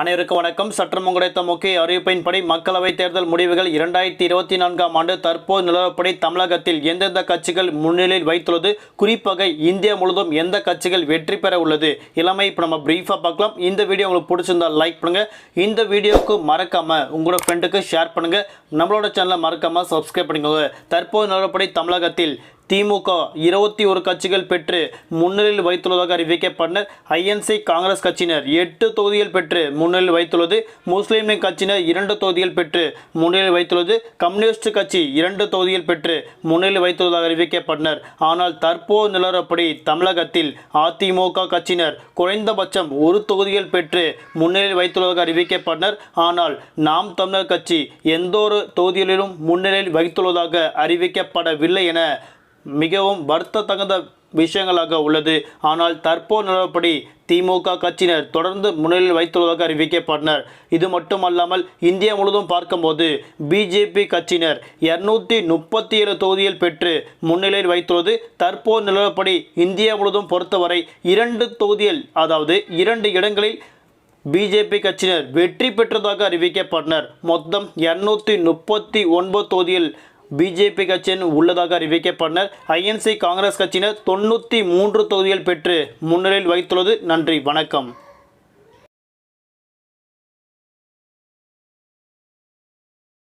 அனைவருக்கும் வணக்கம். சற்றம் கிடைத்த முக்கிய அறிவிப்பின்படி மக்களவைத் தேர்தல் முடிவுகள் இரண்டாயிரத்தி இருபத்தி நான்காம் ஆண்டு தற்போது நிலவரப்படி தமிழகத்தில் எந்தெந்த கட்சிகள் முன்னிலையில் வைத்துள்ளது குறிப்பாக இந்தியா முழுவதும் எந்த கட்சிகள் வெற்றி பெற உள்ளது இளமை இப்போ நம்ம பிரீஃபாக பார்க்கலாம். இந்த வீடியோ உங்களுக்கு பிடிச்சிருந்தா லைக் பண்ணுங்க. இந்த வீடியோவுக்கு மறக்காம உங்களோட ஃப்ரெண்டுக்கு ஷேர் பண்ணுங்க. நம்மளோட சேனலை மறக்காம சப்ஸ்கிரைப் பண்ணிக்கோங்க. தற்போது நிலவரப்படி தமிழகத்தில் திமுக இருபத்தி ஒரு கட்சிகள் பெற்று முன்னிலையில் வைத்துள்ளதாக அறிவிக்கப்பட்டனர் ஐஎன்சி காங்கிரஸ் கட்சியினர் எட்டு தொகுதிகள் பெற்று முன்னிலையில் வைத்துள்ளது. முஸ்லீம் லீக் கட்சியினர் இரண்டு தொகுதிகள் பெற்று முன்னிலையில் வைத்துள்ளது. கம்யூனிஸ்ட் கட்சி இரண்டு தொகுதிகள் பெற்று முன்னிலையில் வைத்துள்ளதாக அறிவிக்கப்பட்டனர். ஆனால் தற்போது நிலவரப்படி தமிழகத்தில் அதிமுக கட்சியினர் குறைந்தபட்சம் ஒரு தொகுதிகள் பெற்று முன்னிலையில் வைத்துள்ளதாக அறிவிக்கப்பட்டனர். ஆனால் நாம் தமிழர் கட்சி எந்த ஒரு தொகுதிகளிலும் முன்னிலையில் வைத்துள்ளதாக அறிவிக்கப்படவில்லை என மிகவும் வருத்தத்தகுந்த விஷயங்களாக உள்ளது. ஆனால் தற்போது நிலவப்படி திமுக கட்சியினர் தொடர்ந்து முன்னிலையில் வைத்துள்ளதாக அறிவிக்கப்பட்டனர். இது மட்டுமல்லாமல் இந்தியா முழுவதும் பார்க்கும்போது பிஜேபி கட்சியினர் இருநூத்தி முப்பத்தி ஏழு தொகுதியில் பெற்று முன்னிலையில் வைத்துள்ளது. தற்போது நிலவப்படி இந்தியா முழுவதும் பொறுத்தவரை இரண்டு தொகுதியில் அதாவது இரண்டு இடங்களில் பிஜேபி கட்சியினர் வெற்றி பெற்றதாக அறிவிக்கப்பட்டனர். மொத்தம் இருநூத்தி முப்பத்தி ஒன்பது தொகுதியில் பிஜேபி கட்சியின் உள்ளதாக அறிவிக்கப்பட்டனர் ஐஎன்சி காங்கிரஸ் கட்சியினர் தொண்ணூற்றி மூன்று தொகுதிகள் பெற்று முன்னிலையில் வைத்துள்ளது. நன்றி வணக்கம்.